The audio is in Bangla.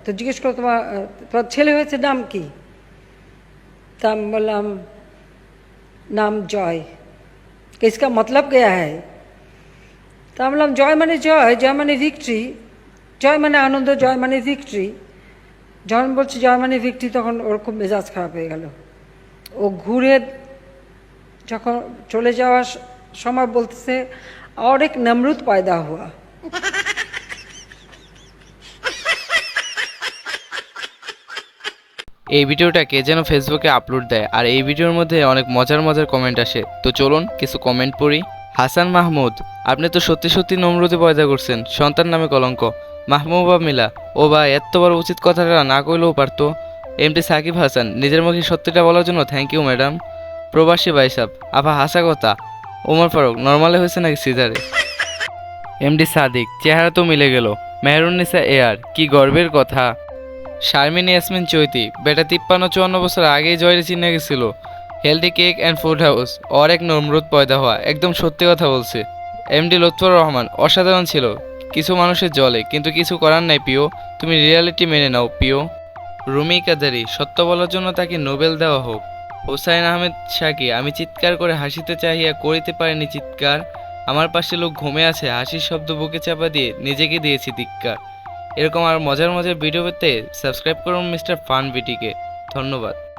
তো জিজ্ঞেস করো তোমার আহ, তোমার ছেলে হয়েছে নাম কি তা আমি বললাম নাম জয় कि इसका मतलब क्या है তা আমি বললাম জয় মানে জয় জয় মানে ভিক্টরি জয় মানে আনন্দ জয় মানে ভিক্টরি যখন বলছি জয় মানে ভিক্টরি তখন ওর খুব মেজাজ খারাপ হয়ে গেল ও ঘুরে যখন চলে যাওয়ার স- সময় বলতেছে और एक नमरूद पैदा हुआ এই ভিডিওটাকে যেন ফেসবুকে আপলোড দেয়, আর এই ভিডিওর মধ্যে অনেক মজার মজার কমেন্ট আসে। তো চলুন কিছু কমেন্ট পড়ি। হাসান মাহমুদ, আপনি তো সত্যি সত্যি নম্রতি পয়দা করছেন, সন্তান নামে কলঙ্ক। মাহমুবা মিলা, ও বা এত বড় উচিত কথাটা না কইলেও পারতো। এমটি সাকিব হাসান, নিজের মুখে সত্যিটা বলার জন্য থ্যাংক ইউ ম্যাডাম প্রবাসী বাইসাব আফা, হাসা কথা। ওমর ফারুক নর্মালে হয়েছে নাকি সিজারে? এমডি সাদিক, চেহারা তো মিলে গেল। মেহরুন্নিসা এয়ার কি গর্বের কথা। শারমিন ইয়াসমিন চৈতি, বেটা তিপ্পান্ন চুয়ান্ন বছর আগেই জয়ের চিনে গেছিল। Healthy cake and food house ওর এক নমরুদ পয়দা হওয়া, একদম সত্যি কথা বলছে। এমডি লুৎফর রহমান অসাধারণ ছিল। কিছু মানুষের জলে, কিন্তু কিছু করার নাই পিও। তুমি রিয়ালিটি মেনে নাও, পিও। রুমি কাদারি, সত্য বলার জন্য তাকে নোবেল দেওয়া হোক। হোসাইন আহমেদ শাকি আমি চিৎকার করে হাসিতে চাহিয়া করিতে পারিনি চিৎকার। আমার পাশে লোক ঘুমে আছে, হাসির শব্দ বুকে চাপা দিয়ে নিজেকে দিয়েছি ধিক্কার। এরকম আর মজার মজার ভিডিও পেতে সাবস্ক্রাইব করুন মিস্টার ফান বিটিকে। ধন্যবাদ।